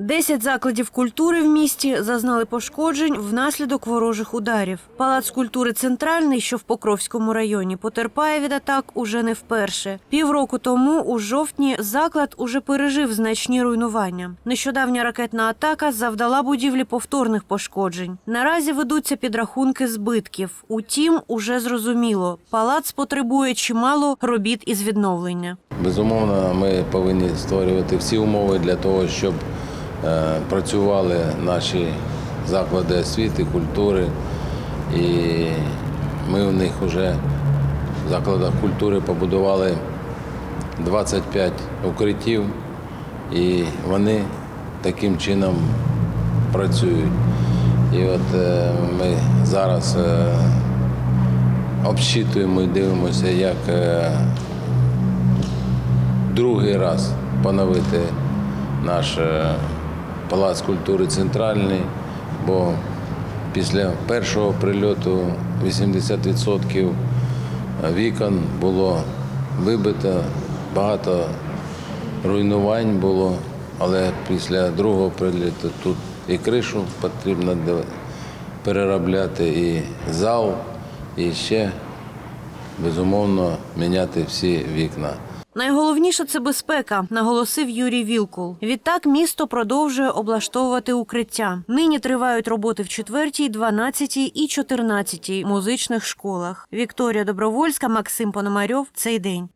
Десять закладів культури в місті зазнали пошкоджень внаслідок ворожих ударів. Палац культури центральний, що в Покровському районі, потерпає від атак уже не вперше. Півроку тому, у жовтні, заклад уже пережив значні руйнування. Нещодавня ракетна атака завдала будівлі повторних пошкоджень. Наразі ведуться підрахунки збитків. Утім, уже зрозуміло, палац потребує чимало робіт із відновлення. Безумовно, ми повинні створювати всі умови для того, щоб працювали наші заклади освіти, культури. І ми в них вже в закладах культури побудували 25 укриттів, і вони таким чином працюють. І от е, ми зараз е, обсчитуємо і дивимося, як е, другий раз поновити наш е, палац культури центральний, бо після першого прильоту 80% вікон було вибито, багато руйнувань було, але після другого прильоту тут і кришу потрібно переробляти, і зал, і ще безумовно міняти всі вікна. Найголовніше це безпека, наголосив Юрій Вілкул. Відтак місто продовжує облаштовувати укриття. Нині тривають роботи в 4, 12 і 14 музичних школах. Вікторія Добровольська, Максим Пономарьов. Цей день.